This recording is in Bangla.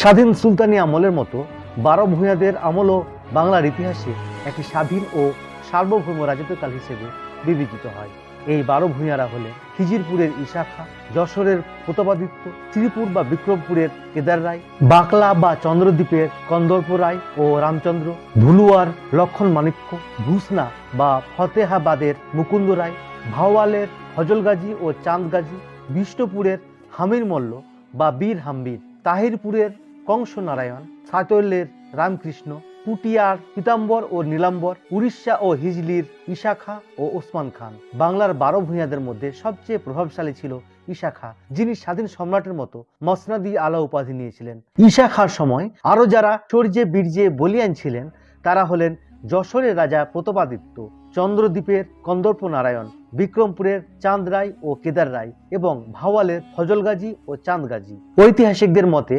স্বাধীন সুলতানি আমলের মতো বারো ভূঁইয়াদের আমলও বাংলার ইতিহাসে একটি স্বাধীন ও সার্বভৌম রাজত্বকাল হিসেবে বিবেচিত হয়। এই বারো ভূঁইয়ারা হলেন খিজিরপুরের ইশাখা যশোরের প্রতাপাদিত্য শ্রীপুর বা বিক্রমপুরের কেদার রায়, বাকলা বা চন্দ্রদ্বীপের কন্দর্প রায় ও রামচন্দ্র, ধুলুয়ার লক্ষণ মাণিক্য ভুসনা বা ফতেহাবাদের মুকুন্দ রায়, ভাওয়ালের ফজল গাজী ও চাঁদ গাজী বিষ্ণুপুরের হামির মল্ল বা বীর হাম্বির, তাহিরপুরের কংস নারায়ণ সাতৈলের রামকৃষ্ণ, পুটিয়ার পীতাম্বর ও নীলাম্বর, উড়িষ্যা ও হিজলির ইশাখা ও ওসমান খান। বাংলার বারো ভূঁইয়াদের মধ্যে সবচেয়ে প্রভাবশালী ছিল ইশাখা যিনি স্বাধীন সম্রাটের মতো মসনাদি আলা উপাধি নিয়েছিলেন। ইশাখার সময় আরও যারা চর্যে বীর্যে বলিয়ান ছিলেন, তারা হলেন যশোরের রাজা প্রতাপাদিত্য, চন্দ্রদ্বীপের কন্দর্প নারায়ণ বিক্রমপুরের চাঁদ রায় ও কেদার রায় এবং ভাওয়ালের ফজল গাজী ও চাঁদ গাজী ঐতিহাসিকদের মতে